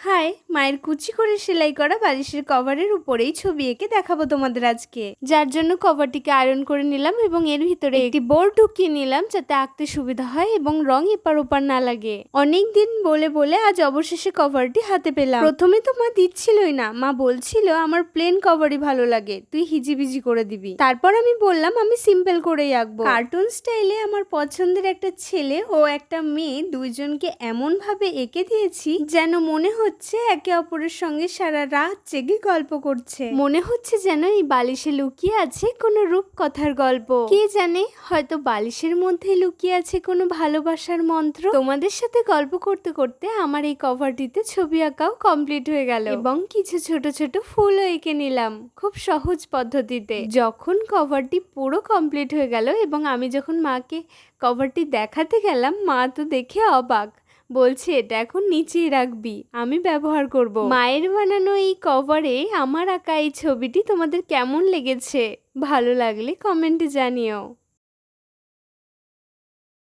High মায়ের কুচি করে সেলাই করা বালিশের কভারের উপরেই ছবি এঁকে দেখাবো তোমাদের আজকে। যার জন্য কভারটিকে আয়রন করে নিলাম এবং এর ভিতরে একটি বোর্ড ঢুকিয়ে নিলাম যাতে আঁকতে সুবিধা হয় এবং রং এপার ওপার না লাগে। অনেক দিন বলে বলে আজ অবশেষে কভারটি হাতে পেলাম। প্রথমে তো মা দিচ্ছিলই না। মা বলছিল, আমার প্লেন কভারই ভালো লাগে, তুই হিজিবিজি করে দিবি। তারপর আমি বললাম, আমি সিম্পল করেই আঁকবো। কার্টুন স্টাইলে আমার পছন্দের একটা ছেলে ও একটা মেয়ে দুইজনকে এমন ভাবে এঁকে দিয়েছি যেন মনে হচ্ছে একে অপরের সঙ্গে সারা রাত জেগে গল্প করছে। মনে হচ্ছে যেন এই বালিশে লুকিয়ে আছে কোনো রূপকথার গল্প। কে জানে হয়তো বালিশের মধ্যে লুকিয়ে আছে কোনো ভালোবাসার মন্ত্র? তোমাদের সাথে গল্প করতে করতে আমার এই কভারটিতে ছবি আঁকাও কমপ্লিট হয়ে গেল। এবং কিছু ছোট ছোট ফুলও এঁকে নিলাম, খুব সহজ পদ্ধতিতে। যখন কভারটি পুরো কমপ্লিট হয়ে গেল এবং আমি যখন মাকে কভারটি দেখাতে গেলাম, মা তো দেখে অবাক। বলছে, এটা এখন নিচেই রাখবি, আমি ব্যবহার করব। মায়ের বানানো এই কভারে আমার আঁকা এই ছবিটি তোমাদের কেমন লেগেছে? ভালো লাগলে কমেন্টে জানিও।